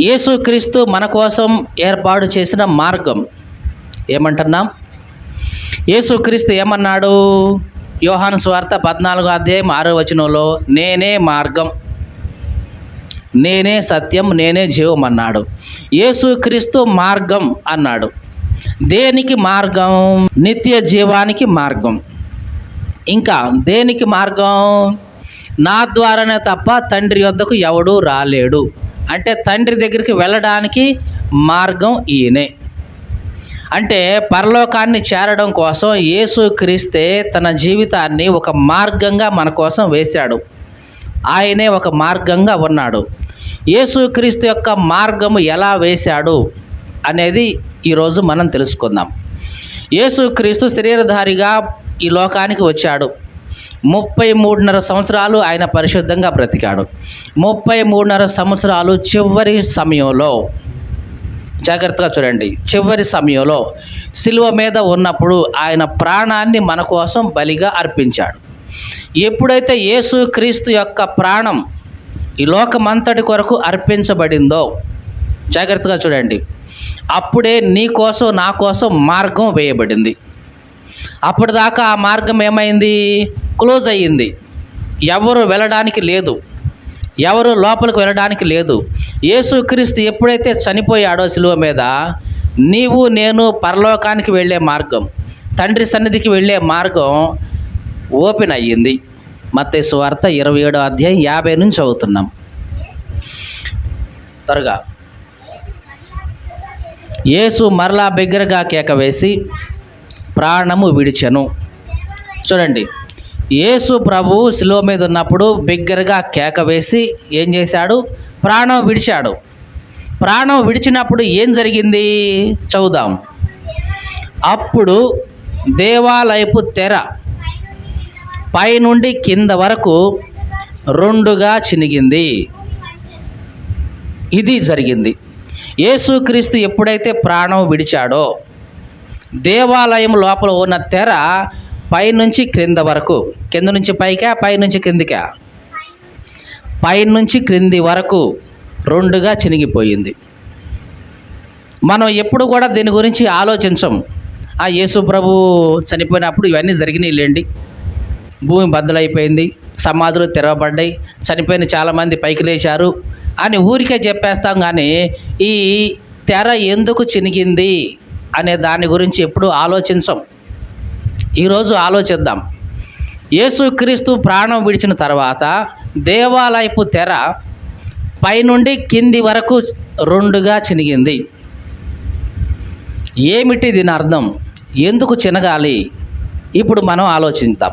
యేసుక్రీస్తు మన కోసం ఏర్పాటు చేసిన మార్గం ఏమంటున్నాం? యేసుక్రీస్తు ఏమన్నాడు? యోహాను స్వార్త పద్నాలుగో అధ్యాయం ఆరో వచనంలో నేనే మార్గం నేనే సత్యం నేనే జీవం అన్నాడు. యేసుక్రీస్తు మార్గం అన్నాడు. దేనికి మార్గం? నిత్య జీవానికి మార్గం. ఇంకా దేనికి మార్గం? నా ద్వారానే తప్ప తండ్రి వద్దకు ఎవడూ రాలేడు. అంటే తండ్రి దగ్గరికి వెళ్ళడానికి మార్గం ఈయనే. అంటే పరలోకాన్ని చేరడం కోసం యేసు క్రీస్తే తన జీవితాన్ని ఒక మార్గంగా మన కోసం వేశాడు. ఆయనే ఒక మార్గంగా ఉన్నాడు. యేసుక్రీస్తు యొక్క మార్గము ఎలా వేశాడు అనేది ఈరోజు మనం తెలుసుకుందాం. యేసుక్రీస్తు శరీరధారిగా ఈ లోకానికి వచ్చాడు. ముప్పై మూడున్నర సంవత్సరాలు ఆయన పరిశుద్ధంగా బ్రతికాడు. ముప్పై మూడున్నర సంవత్సరాలు చివరి సమయంలో జాగ్రత్తగా చూడండి చివరి సమయంలో శిలువ మీద ఉన్నప్పుడు ఆయన ప్రాణాన్ని మన కోసం బలిగా అర్పించాడు. ఎప్పుడైతే యేసు క్రీస్తు యొక్క ప్రాణం ఈ లోకమంతటి కొరకు అర్పించబడిందో జాగ్రత్తగా చూడండి అప్పుడే నీ కోసం నా కోసం మార్గం వేయబడింది. అప్పటిదాకా ఆ మార్గం ఏమైంది? క్లోజ్ అయ్యింది. ఎవరు వెళ్ళడానికి లేదు. ఎవరు లోపలికి వెళ్ళడానికి లేదు. యేసుక్రీస్తు ఎప్పుడైతే చనిపోయాడో శిలువ మీద నీవు నేను పరలోకానికి వెళ్ళే మార్గం తండ్రి సన్నిధికి వెళ్ళే మార్గం ఓపెన్ అయ్యింది. మత్తయి వార్త ఇరవై ఏడో అధ్యాయం యాభై నుంచి చదువుతున్నాం. త్వరగా. యేసు మరలా బిగ్గరగా కేక వేసి ప్రాణము విడిచెను. చూడండి. యేసు ప్రభు శిలువ మీద ఉన్నప్పుడు బిగ్గరగా కేక వేసి ఏం చేశాడు? ప్రాణం విడిచాడు. ప్రాణం విడిచినప్పుడు ఏం జరిగింది? చదుదాం అప్పుడు దేవాలయపు తెర పైనుండి కింద వరకు రెండుగా చినిగింది. ఇది జరిగింది. యేసుక్రీస్తు ఎప్పుడైతే ప్రాణం విడిచాడో దేవాలయం లోపల ఉన్న తెర పైనుంచి క్రింద వరకు. కింద నుంచి పైకా? పైనుంచి క్రిందికా? పైనుంచి క్రింది వరకు రెండుగా చినిగిపోయింది. మనం ఎప్పుడు కూడా దీని గురించి ఆలోచించం. ఆ యేసు ప్రభు చనిపోయినప్పుడు ఇవన్నీ జరిగినాయి లేండి భూమి బద్దలైపోయింది. సమాధులు తెరవబడ్డాయి. చనిపోయిన చాలామంది పైకి లేచారు. అని ఊరికే చెప్పేస్తాం కానీ ఈ తెర ఎందుకు చినిగింది? అనే దాని గురించి ఎప్పుడు ఆలోచించం. ఈరోజు ఆలోచిద్దాం. యేసుక్రీస్తు ప్రాణం విడిచిన తర్వాత దేవాలయపు తెర పైనుండి కింది వరకు రెండుగా చినిగింది. ఏమిటి దీని అర్థం? ఎందుకు చినగాలి? ఇప్పుడు మనం ఆలోచిద్దాం.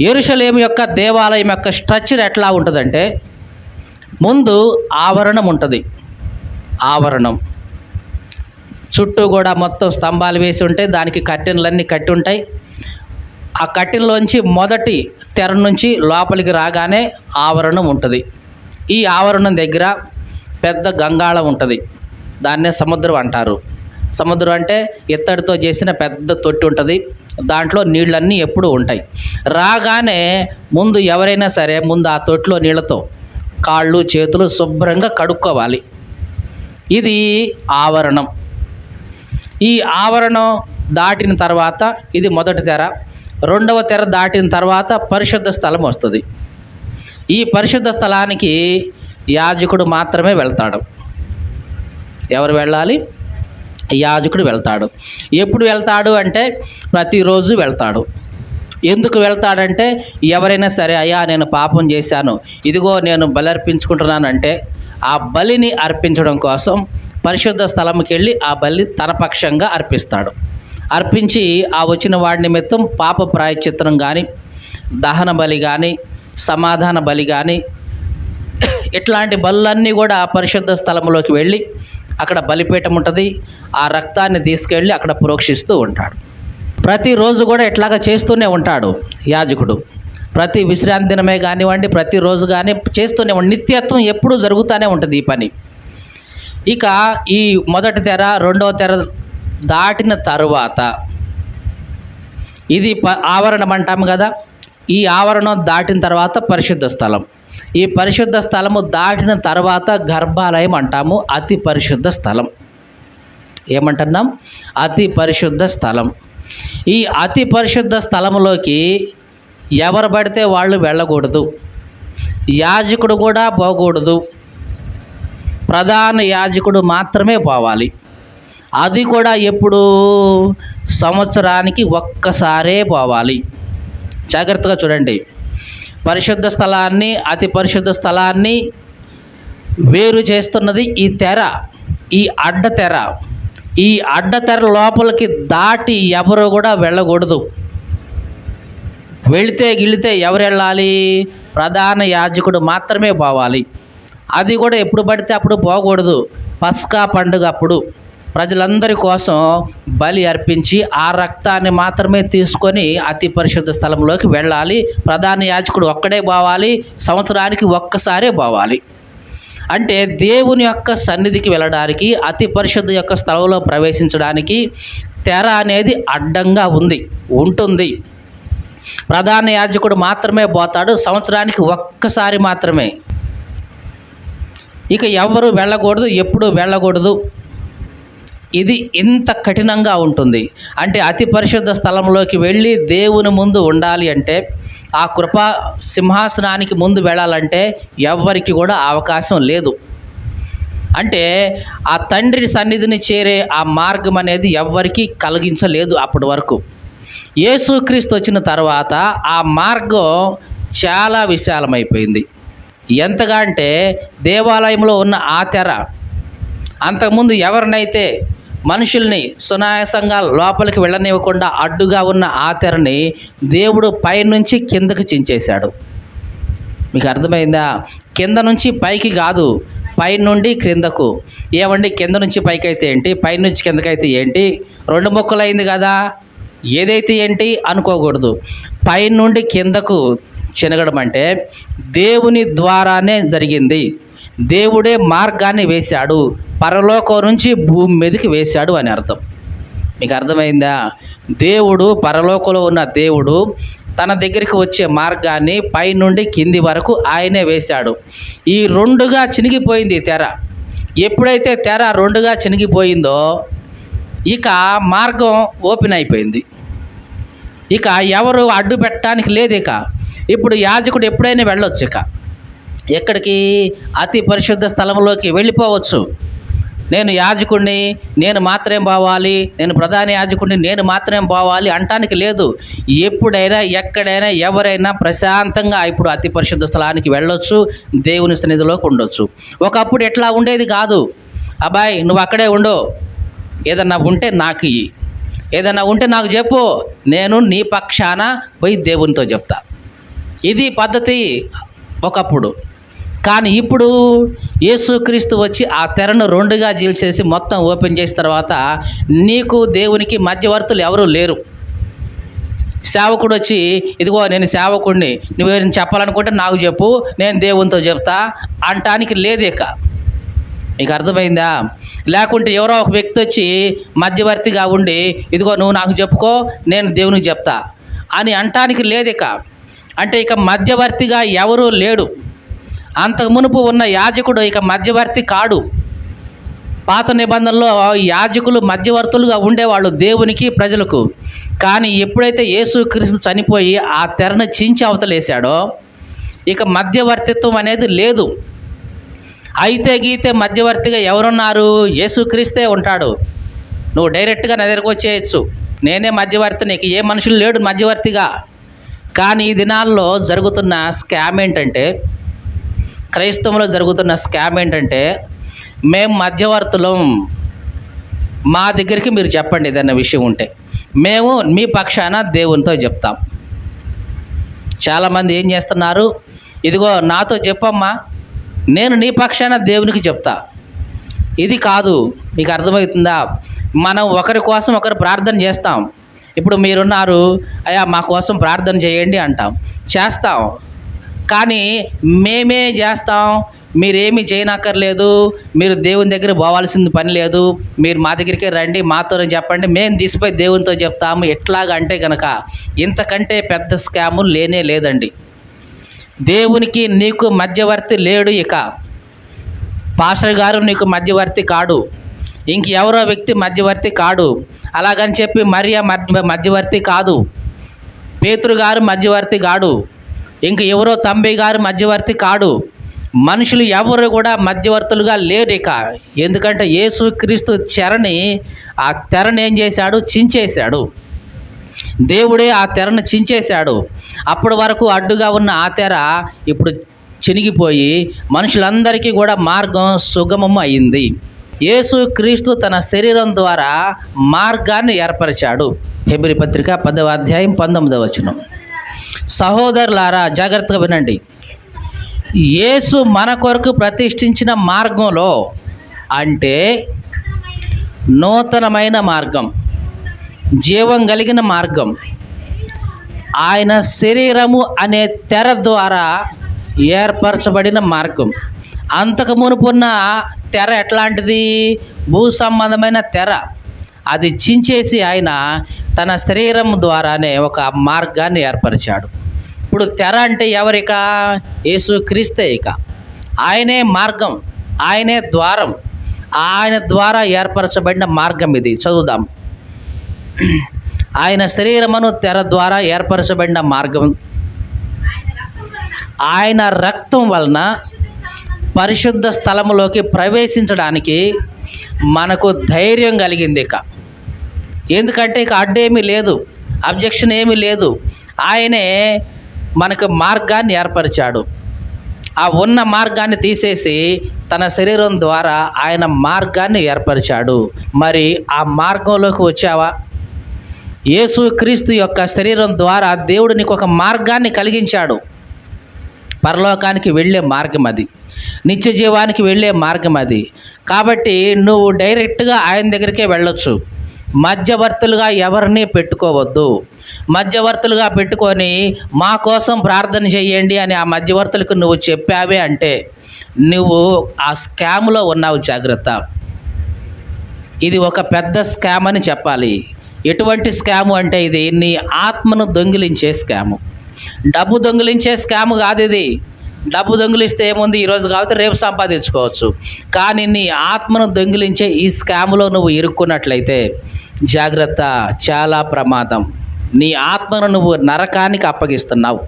ఎరుషలేం యొక్క దేవాలయం యొక్క స్ట్రక్చర్ ఎట్లా ఉంటుందంటే ముందు ఆవరణం ఉంటుంది. ఆవరణం. చుట్టూ కూడా మొత్తం స్తంభాలు వేసి ఉంటాయి దానికి కట్టెన్లన్నీ కట్టి ఉంటాయి. ఆ కట్టెన్లోంచి మొదటి తెర నుంచి లోపలికి రాగానే ఆవరణం ఉంటుంది. ఈ ఆవరణం దగ్గర పెద్ద గంగాళం ఉంటుంది. దాన్నే సముద్రం అంటారు. సముద్రం అంటే ఇత్తడితో చేసిన పెద్ద తొట్టి ఉంటుంది. దాంట్లో నీళ్ళన్నీ ఎప్పుడూ ఉంటాయి. రాగానే ముందు ఎవరైనా సరే ముందు ఆ తొట్టిలో నీళ్ళతో కాళ్ళు చేతులు శుభ్రంగా కడుక్కోవాలి. ఇది ఆవరణం. ఈ ఆవరణం దాటిన తర్వాత ఇది మొదటి తెర. రెండవ తెర దాటిన తర్వాత పరిశుద్ధ స్థలం వస్తుంది. ఈ పరిశుద్ధ స్థలానికి యాజకుడు మాత్రమే వెళ్తాడు. ఎవరు వెళ్ళాలి? యాజకుడు వెళ్తాడు. ఎప్పుడు వెళ్తాడు అంటే ప్రతిరోజు వెళ్తాడు. ఎందుకు వెళ్తాడంటే ఎవరైనా సరే అయ్యా నేను పాపం చేశాను. ఇదిగో నేను బలి అర్పించుకుంటున్నానంటే ఆ బలిని అర్పించడం కోసం పరిశుద్ధ స్థలంకి వెళ్ళి ఆ బలి తన పక్షంగా అర్పిస్తాడు. అర్పించి ఆ వచ్చిన వాడి నిమిత్తం పాప ప్రాయచిత్రం కానీ దహన బలి కానీ సమాధాన బలి కానీ ఇట్లాంటి బలులన్నీ కూడా పరిశుద్ధ స్థలంలోకి వెళ్ళి అక్కడ బలిపీఠం ఉంటుంది. ఆ రక్తాన్ని తీసుకెళ్ళి అక్కడ ప్రోక్షిస్తూ ఉంటాడు. ప్రతిరోజు కూడా ఇట్లాగా చేస్తూనే ఉంటాడు యాజకుడు. ప్రతి విశ్రాంతి దినమే కానివ్వండి ప్రతిరోజు కానీ చేస్తూనే నిత్యత్వం ఎప్పుడూ జరుగుతూనే ఉంటుంది ఈ పని. ఇక ఈ మొదటి తెర రెండవ తెర దాటిన తరువాత ఇది ప ఆవరణం అంటాము కదా. ఈ ఆవరణం దాటిన తర్వాత పరిశుద్ధ స్థలం. ఈ పరిశుద్ధ స్థలము దాటిన తర్వాత గర్భాలయం అంటాము. అతి పరిశుద్ధ స్థలం. ఏమంటున్నాం? అతి పరిశుద్ధ స్థలం. ఈ అతి పరిశుద్ధ స్థలంలోకి ఎవరు పడితే వాళ్ళు వెళ్ళకూడదు. యాజకుడు కూడా పోకూడదు. ప్రధాన యాజకుడు మాత్రమే పోవాలి. అది కూడా ఎప్పుడు సంవత్సరానికి ఒక్కసారే పోవాలి. జాగ్రత్తగా చూడండి. పరిశుద్ధ స్థలాన్ని అతి పరిశుద్ధ స్థలాన్ని వేరు చేస్తున్నది ఈ తెర ఈ అడ్డ తెర. ఈ అడ్డ తెర లోపలికి దాటి ఎవరు కూడా వెళ్ళకూడదు. వెళితే గిళితే ఎవరు వెళ్ళాలి? ప్రధాన యాజకుడు మాత్రమే పోవాలి. అది కూడా ఎప్పుడు పడితే అప్పుడు పోకూడదు. పస్కా పండుగ అప్పుడు. ప్రజలందరి కోసం బలి అర్పించి ఆ రక్తాన్ని మాత్రమే తీసుకొని అతి పరిశుద్ధ స్థలంలోకి వెళ్ళాలి. ప్రధాన యాజకుడు ఒక్కడే పోవాలి. సంవత్సరానికి ఒక్కసారే పోవాలి. అంటే దేవుని యొక్క సన్నిధికి వెళ్ళడానికి అతి పరిశుద్ధ యొక్క స్థలంలో ప్రవేశించడానికి తెర అనేది అడ్డంగా ఉంది ఉంటుంది. ప్రధాన యాజకుడు మాత్రమే పోతాడు. సంవత్సరానికి ఒక్కసారి మాత్రమే. ఇక ఎవరు వెళ్ళకూడదు ఎప్పుడు వెళ్ళకూడదు. ఇది ఇంత కఠినంగా ఉంటుంది. అంటే అతి పరిశుద్ధ స్థలంలోకి వెళ్ళి దేవుని ముందు ఉండాలి అంటే ఆ కృపా సింహాసనానికి ముందు వెళ్ళాలంటే ఎవరికి కూడా అవకాశం లేదు. అంటే ఆ తండ్రి సన్నిధిని చేరే ఆ మార్గం అనేది ఎవ్వరికీ కలిగించలేదు అప్పటి వరకు. యేసుక్రీస్తు వచ్చిన తర్వాత ఆ మార్గం చాలా విశాలమైపోయింది. ఎంతగా అంటే దేవాలయంలో ఉన్న ఆ తెర. అంతకుముందు ఎవరినైతే మనుషుల్ని సునాయాసంగా లోపలికి వెళ్ళనివ్వకుండా అడ్డుగా ఉన్న ఆ తెరని దేవుడు పైనుంచి కిందకి చించేశాడు. మీకు అర్థమైందా? కింద నుంచి పైకి కాదు పై నుండి క్రిందకు. ఏమండి కింద నుంచి పైకి అయితే ఏంటి? పై నుంచి కిందకైతే ఏంటి? రెండు మొక్కలు అయింది కదా. ఏదైతే ఏంటి? అనుకోకూడదు. పై నుండి కిందకు చినగడం అంటే దేవుని ద్వారానే జరిగింది. దేవుడే మార్గాన్ని వేశాడు. పరలోకం నుంచి భూమి మీదకి వేశాడు అని అర్థం. మీకు అర్థమైందా? దేవుడు పరలోకంలో ఉన్న దేవుడు తన దగ్గరికి వచ్చే మార్గాన్ని పైనుండి కింది వరకు ఆయనే వేశాడు. ఈ రెండుగా చినిగిపోయింది తెర. ఎప్పుడైతే తెర రెండుగా చినిగిపోయిందో ఇక మార్గం ఓపెన్ అయిపోయింది. ఇక ఎవరు అడ్డు పెట్టడానికి లేదు ఇక ఇప్పుడు యాజకుడు ఎప్పుడైనా వెళ్ళొచ్చు ఇక. ఎక్కడికి? అతి పరిశుద్ధ స్థలంలోకి వెళ్ళిపోవచ్చు. నేను యాజకుడిని నేను మాత్రమే పోవాలి నేను ప్రధాన యాజకుడిని నేను మాత్రమే పోవాలి అంటానికి లేదు. ఎప్పుడైనా ఎక్కడైనా ఎవరైనా ప్రశాంతంగా ఇప్పుడు అతి పరిశుద్ధ స్థలానికి వెళ్ళొచ్చు దేవుని సన్నిధిలోకి ఉండొచ్చు. ఒకప్పుడు ఎట్లా ఉండేది కాదు. అబ్బాయి నువ్వు అక్కడే ఉండు. ఏదన్నా ఉంటే నాకు ఇయ్యి. ఏదన్నా ఉంటే నాకు చెప్పు. నేను నీ పక్షాన పోయి దేవునితో చెప్తా. ఇది పద్ధతి ఒకప్పుడు. కానీ ఇప్పుడు యేసుక్రీస్తు వచ్చి ఆ తెరను రెండుగా జీల్చేసి మొత్తం ఓపెన్ చేసిన తర్వాత నీకు దేవునికి మధ్యవర్తులు ఎవరూ లేరు. సేవకుడు వచ్చి ఇదిగో నేను సేవకుడిని నువ్వేం చెప్పాలనుకుంటే నాకు చెప్పు నేను దేవునితో చెప్తా అంటానికి లేదు ఇక. నీకు అర్థమైందా? లేకుంటే ఎవరో ఒక వ్యక్తి వచ్చి మధ్యవర్తిగా ఉండి ఇదిగో నువ్వు నాకు చెప్పుకో నేను దేవునికి చెప్తా అని అంటానికి లేదు ఇక. అంటే ఇక మధ్యవర్తిగా ఎవరూ లేడు. అంతకు మునుపు ఉన్న యాజకుడు ఇక మధ్యవర్తి కాడు. పాత నిబంధనలో యాజకులు మధ్యవర్తులుగా ఉండేవాళ్ళు దేవునికి ప్రజలకు. కానీ ఎప్పుడైతే యేసుక్రీస్తు చనిపోయి ఆ తెరను చించి అవతలేశాడో ఇక మధ్యవర్తిత్వం అనేది లేదు. అయితే గీతే మధ్యవర్తిగా ఎవరున్నారు? యేసుక్రీస్తే ఉంటాడు. నువ్వు డైరెక్ట్గా నా దగ్గరకు వచ్చేయచ్చు. నేనే మధ్యవర్తి నీకు ఏ మనుషులు లేడు మధ్యవర్తిగా. కానీ ఈ దినాల్లో జరుగుతున్న స్కామ్ ఏంటంటే క్రైస్తవంలో జరుగుతున్న స్కామ్ ఏంటంటే మేము మధ్యవర్తులం మా దగ్గరికి మీరు చెప్పండి ఏదైనా విషయం ఉంటే. మేము మీ పక్షాన దేవునితో చెప్తాం. చాలామంది ఏం చేస్తున్నారు? ఇదిగో నాతో చెప్పమ్మా నేను నీ పక్షాన దేవునికి చెప్తా. ఇది కాదు మీకు అర్థమవుతుందా? మనం ఒకరి కోసం ఒకరు ప్రార్థన చేస్తాం. ఇప్పుడు మీరున్నారు అయ్యా మా కోసం ప్రార్థన చేయండి అంటాం. చేస్తాం. కానీ మేమే చేస్తాం. మీరేమీ చేయనక్కర్లేదు. మీరు దేవుని దగ్గర పోవాల్సింది పని లేదు. మీరు మా దగ్గరికే రండి మాతో చెప్పండి. మేము తీసిపోయి దేవునితో చెప్తాము. ఎట్లాగంటే గనక ఇంతకంటే పెద్ద స్కాము లేనే లేదండి. దేవునికి నీకు మధ్యవర్తి లేడు ఇక. పాస్టర్ గారు నీకు మధ్యవర్తి కాడు. ఇంక ఎవరో వ్యక్తి మధ్యవర్తి కాడు. అలాగని చెప్పి మరియా మధ్య మధ్యవర్తి కాదు. పేతురు గారు మధ్యవర్తి కాడు ఇంక ఎవరో తంబి గారు మధ్యవర్తి కాడు. మనుషులు ఎవరు కూడా మధ్యవర్తులుగా లేరు ఇక. ఎందుకంటే యేసుక్రీస్తు చెరని ఆ తెరని ఏం చేశాడు? చించేశాడు. దేవుడే ఆ తెరను చించేశాడు. అప్పటి వరకు అడ్డుగా ఉన్న ఆ తెర ఇప్పుడు చినిగిపోయి మనుషులందరికీ కూడా మార్గం సుగమం అయింది. యేసు క్రీస్తు తన శరీరం ద్వారా మార్గాన్ని ఏర్పరిచాడు. హెబ్రి పత్రిక పదవ అధ్యాయం పంతొమ్మిదవ వచనం. సహోదరులారా జాగ్రత్తగా వినండి. యేసు మన కొరకు ప్రతిష్ఠించిన మార్గంలో అంటే నూతనమైన మార్గం జీవం కలిగిన మార్గం. ఆయన శరీరము అనే తెర ద్వారా ఏర్పరచబడిన మార్గం. అంతకు మునుపున్న తెర ఎట్లాంటిది? భూ సంబంధమైన తెర. అది చించేసి ఆయన తన శరీరం ద్వారానే ఒక మార్గాన్ని ఏర్పరిచాడు. ఇప్పుడు తెర అంటే ఎవరిక? యేసు క్రీస్తే ఇక. ఆయనే మార్గం ఆయనే ద్వారం. ఆయన ద్వారా ఏర్పరచబడిన మార్గం ఇది. చదువుదాం. ఆయన శరీరమును తెర ద్వారా ఏర్పరచబడిన మార్గం. ఆయన రక్తం వలన పరిశుద్ధ స్థలములోకి ప్రవేశించడానికి మనకు ధైర్యం కలిగింది ఇక. ఎందుకంటే ఇక అడ్డేమీ లేదు అబ్జెక్షన్ ఏమీ లేదు. ఆయనే మనకు మార్గాన్ని ఏర్పరిచాడు. ఆ ఉన్న మార్గాన్ని తీసేసి తన శరీరం ద్వారా ఆయన మార్గాన్ని ఏర్పరిచాడు. మరి ఆ మార్గంలోకి వచ్చావా? యేసు క్రీస్తు యొక్క శరీరం ద్వారా దేవుడు నీకు ఒక మార్గాన్ని కలిగించాడు. పరలోకానికి వెళ్ళే మార్గం అది. నిత్య జీవానికి వెళ్ళే మార్గం అది. కాబట్టి నువ్వు డైరెక్ట్గా ఆయన దగ్గరికే వెళ్ళొచ్చు. మధ్యవర్తులుగా ఎవరిని పెట్టుకోవద్దు. మధ్యవర్తులుగా పెట్టుకొని మా కోసం ప్రార్థన చేయండి అని ఆ మధ్యవర్తులకు నువ్వు చెప్పావే అంటే నువ్వు ఆ స్కామ్లో ఉన్నావు జాగ్రత్త. ఇది ఒక పెద్ద స్కామ్ అని చెప్పాలి. ఎటువంటి స్కాము అంటే ఇది నీ ఆత్మను దొంగిలించే స్కాము. డబ్బు దొంగిలించే స్కామ్ కాదు ఇది. డబ్బు దొంగిలిస్తే ఏముంది? ఈరోజు కాబట్టి రేపు సంపాదించుకోవచ్చు. కానీ నీ ఆత్మను దొంగిలించే ఈ స్కాములో నువ్వు ఇరుక్కున్నట్లయితే జాగ్రత్త చాలా ప్రమాదం. నీ ఆత్మను నువ్వు నరకానికి అప్పగిస్తున్నావు.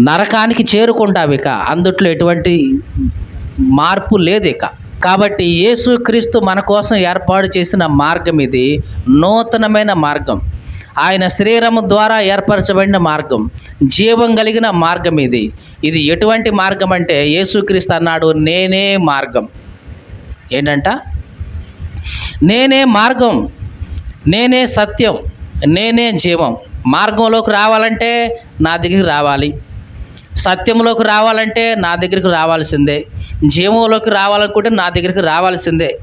నరకానికి చేరుకుంటావు ఇక. అందుట్లో ఎటువంటి మార్పు లేదు ఇక. కాబట్టి యేసుక్రీస్తు మన కోసం ఏర్పాటు చేసిన మార్గం ఇది. నూతనమైన మార్గం. ఆయన శరీరము ద్వారా ఏర్పరచబడిన మార్గం జీవం కలిగిన మార్గం ఇది. ఇది ఎటువంటి మార్గం అంటే యేసుక్రీస్తు అన్నాడు నేనే మార్గం. ఏంటంట? నేనే మార్గం నేనే సత్యం నేనే జీవం. మార్గంలోకి రావాలంటే నా దగ్గరికి రావాలి. సత్యంలోకి రావాలంటే నా దగ్గరికి రావాల్సిందే. జీవంలోకి రావాలనుకుంటే నా దగ్గరికి రావాల్సిందే.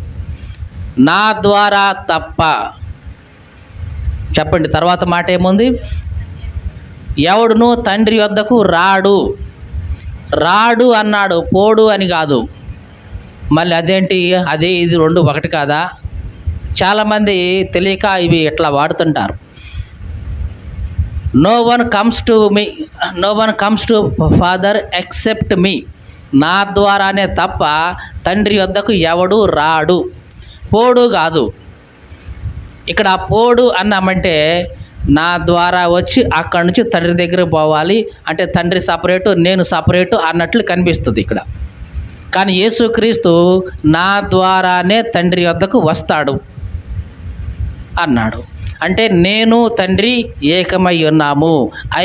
నా ద్వారా తప్ప చెప్పండి తర్వాత మాట ఏముంది? ఎవడును తండ్రి వద్దకు రాడు. రాడు అన్నాడు పోడు అని కాదు. మళ్ళీ అదేంటి? అదే ఇది రెండు ఒకటి కాదా? చాలామంది తెలియక ఇవి ఇట్లా వాడుతుంటారు. No one comes to me no one comes to father except me నా ద్వారానే తప్ప తండ్రి వద్దకు ఎవడు రాడు. పోడు కాదు. ఇక్కడ ఆ పోడు అన్నామంటే నా ద్వారా వచ్చి అక్కడి నుంచి తండ్రి దగ్గర పోవాలి. అంటే తండ్రి సపరేటు నేను సపరేటు అన్నట్లు కనిపిస్తుంది ఇక్కడ. కానీ యేసుక్రీస్తు నా ద్వారానే తండ్రి వద్దకు వస్తాడు అన్నాడు. అంటే నేను తండ్రి ఏకమై ఉన్నాము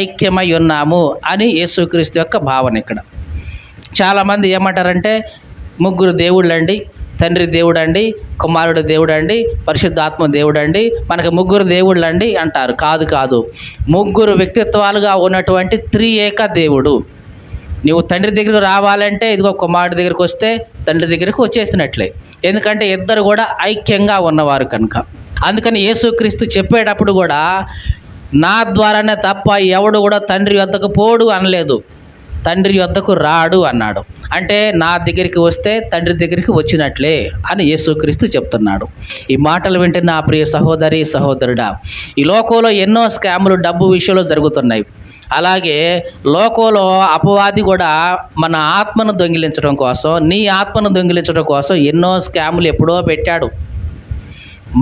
ఐక్యమై ఉన్నాము అని యేసుక్రీస్తు యొక్క భావన ఇక్కడ. చాలామంది ఏమంటారంటే ముగ్గురు దేవుళ్ళండి తండ్రి దేవుడండి కుమారుడు దేవుడండి పరిశుద్ధాత్మ దేవుడండి మనకు ముగ్గురు దేవుళ్ళండి అంటారు. కాదు కాదు. ముగ్గురు వ్యక్తిత్వాలుగా ఉన్నటువంటి త్రి ఏక దేవుడు. నువ్వు తండ్రి దగ్గరకు రావాలంటే ఇదిగో కుమారుడి దగ్గరికి వస్తే తండ్రి దగ్గరకు వచ్చేసినట్లే. ఎందుకంటే ఇద్దరు కూడా ఐక్యంగా ఉన్నవారు కనుక. అందుకని యేసుక్రీస్తు చెప్పేటప్పుడు కూడా నా ద్వారానే తప్ప ఎవడు కూడా తండ్రి వద్దకు పోడు అనలేదు. తండ్రి యొద్దకు రాడు అన్నాడు. అంటే నా దగ్గరికి వస్తే తండ్రి దగ్గరికి వచ్చినట్లే అని యేసుక్రీస్తు చెప్తున్నాడు. ఈ మాటలు వింటే నా ప్రియ సహోదరి సహోదరుడా ఈ లోకంలో ఎన్నో స్కాములు డబ్బు విషయంలో జరుగుతున్నాయి. అలాగే లోకంలో అపవాది కూడా మన ఆత్మను దొంగిలించడం కోసం నీ ఆత్మను దొంగిలించడం కోసం ఎన్నో స్కాములు ఎప్పుడో పెట్టాడు.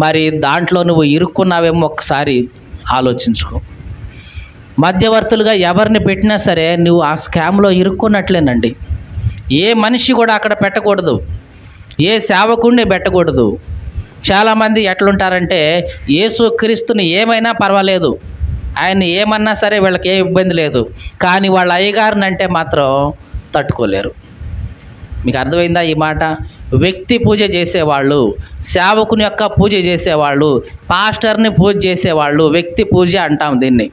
మరి దాంట్లో నువ్వు ఇరుక్కున్నావేమో ఒకసారి ఆలోచించుకో. మధ్యవర్తులుగా ఎవరిని పెట్టినా సరే నువ్వు ఆ స్కామ్లో ఇరుక్కున్నట్లేనండి. ఏ మనిషి కూడా అక్కడ పెట్టకూడదు. ఏ సేవకుడిని పెట్టకూడదు. చాలామంది ఎట్లుంటారంటే యేసు క్రీస్తుని ఏమైనా పర్వాలేదు. ఆయన్ని ఏమన్నా సరే వీళ్ళకి ఏ ఇబ్బంది లేదు. కానీ వాళ్ళ అయ్యగారిని అంటే మాత్రం తట్టుకోలేరు. మీకు అర్థమైందా ఈ మాట? వ్యక్తి పూజ చేసేవాళ్ళు సేవకుని యొక్క పూజ చేసేవాళ్ళు పాస్టర్ని పూజ చేసేవాళ్ళు వ్యక్తి పూజ అంటాం దీన్ని.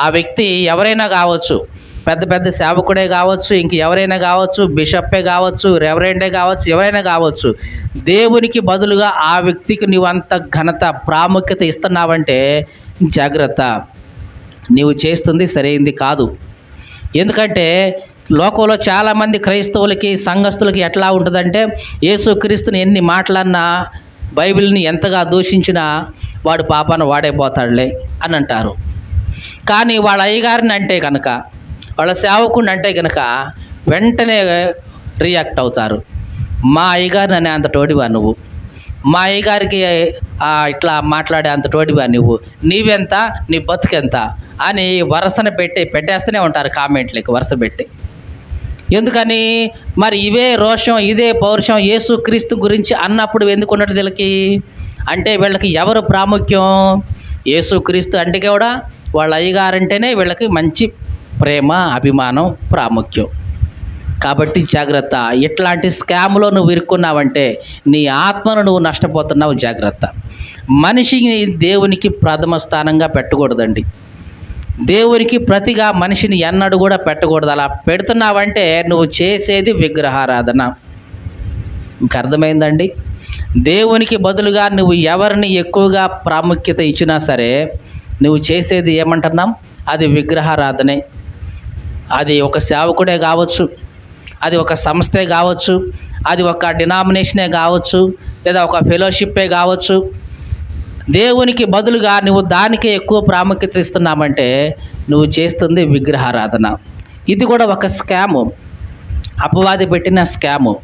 ఆ వ్యక్తి ఎవరైనా కావచ్చు పెద్ద పెద్ద సేవకుడే కావచ్చు ఇంక ఎవరైనా కావచ్చు బిషప్పే కావచ్చు రెవరెండే కావచ్చు ఎవరైనా కావచ్చు దేవునికి బదులుగా ఆ వ్యక్తికి నువ్వు అంత ఘనత ప్రాముఖ్యత ఇస్తున్నావంటే జాగ్రత్త. నీవు చేస్తుంది సరైంది కాదు. ఎందుకంటే లోకంలో చాలామంది క్రైస్తవులకి సంఘస్థులకి ఎట్లా ఉంటుందంటే యేసుక్రీస్తుని ఎన్ని మాటలన్నా బైబిల్ని ఎంతగా దూషించినా వాడు పాపాన వాడైపోతాడులే అని అంటారు. కానీ వాళ్ళ అయ్యగారిని అంటే కనుక వాళ్ళ సేవకుని అంటే కనుక వెంటనే రియాక్ట్ అవుతారు. మా అయ్యగారిని అనే అంత తోడివా నువ్వు? మా అయ్యగారికి ఇట్లా మాట్లాడే అంత తోడివా నువ్వు? నీవెంత? నీ బతుకెంత? అని వరుసన పెట్టి పెట్టేస్తూనే ఉంటారు కామెంట్లకి వరుస పెట్టి. ఎందుకని? మరి ఇవే రోషం ఇదే పౌరుషం యేసుక్రీస్తు గురించి అన్నప్పుడు ఎందుకు ఉన్నట్టు వీళ్ళకి? అంటే వీళ్ళకి ఎవరు ప్రాముఖ్యం? యేసుక్రీస్తు అంటే కూడా వాళ్ళ అయ్యగారంటేనే వీళ్ళకి మంచి ప్రేమ అభిమానం ప్రాముఖ్యం. కాబట్టి జాగ్రత్త. ఇట్లాంటి స్కామ్లో నువ్వు ఇరుక్కున్నావంటే నీ ఆత్మను నువ్వు నష్టపోతున్నావు జాగ్రత్త. మనిషిని దేవునికి ప్రథమ స్థానంగా పెట్టకూడదండి. దేవునికి ప్రతిగా మనిషిని ఎన్నడూ కూడా పెట్టకూడదు. అలా పెడుతున్నావంటే నువ్వు చేసేది విగ్రహారాధన. ఇంకా అర్థమైందండి? దేవునికి బదులుగా నువ్వు ఎవరిని ఎక్కువగా ప్రాముఖ్యత ఇచ్చినా సరే నువ్వు చేసేది ఏమంటున్నాం? అది విగ్రహారాధనే. అది ఒక సేవకుడే కావచ్చు అది ఒక సంస్థే కావచ్చు అది ఒక డినామినేషనే కావచ్చు లేదా ఒక ఫెలోషిప్పే కావచ్చు. దేవునికి బదులుగా నువ్వు దానికే ఎక్కువ ప్రాముఖ్యత ఇస్తున్నామంటే నువ్వు చేస్తుంది విగ్రహారాధన. ఇది కూడా ఒక స్కాము. అపవాది పెట్టిన స్కాము.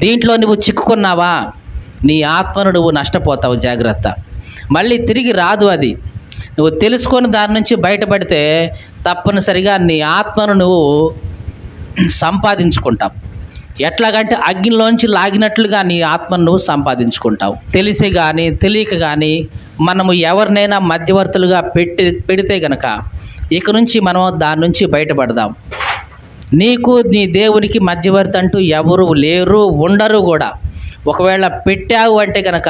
దీంట్లో నువ్వు చిక్కుకున్నావా? నీ ఆత్మను నువ్వు నష్టపోతావు జాగ్రత్త. మళ్ళీ తిరిగి రాదు అది. నువ్వు తెలుసుకొని దాని నుంచి బయటపడితే తప్పనిసరిగా నీ ఆత్మను నువ్వు సంపాదించుకుంటావు. ఎట్లాగంటే అగ్నిలోంచి లాగినట్లుగా నీ ఆత్మను నువ్వు సంపాదించుకుంటావు. తెలిసి కానీ తెలియక కానీ మనము ఎవరినైనా మధ్యవర్తులుగా పెట్టి పెడితే గనక ఇక నుంచి మనం దాని నుంచి బయటపడదాం. నీకు నీ దేవునికి మధ్యవర్తి అంటూ ఎవరు లేరు ఉండరు కూడా. ఒకవేళ పెట్టావు అంటే కనుక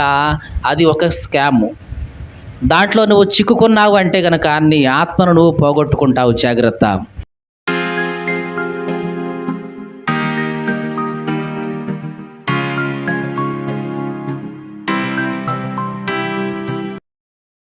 అది ఒక స్కాము. దాంట్లో నువ్వు చిక్కుకున్నావు అంటే కనుక నీ ఆత్మను నువ్వు పోగొట్టుకుంటావు జాగ్రత్త.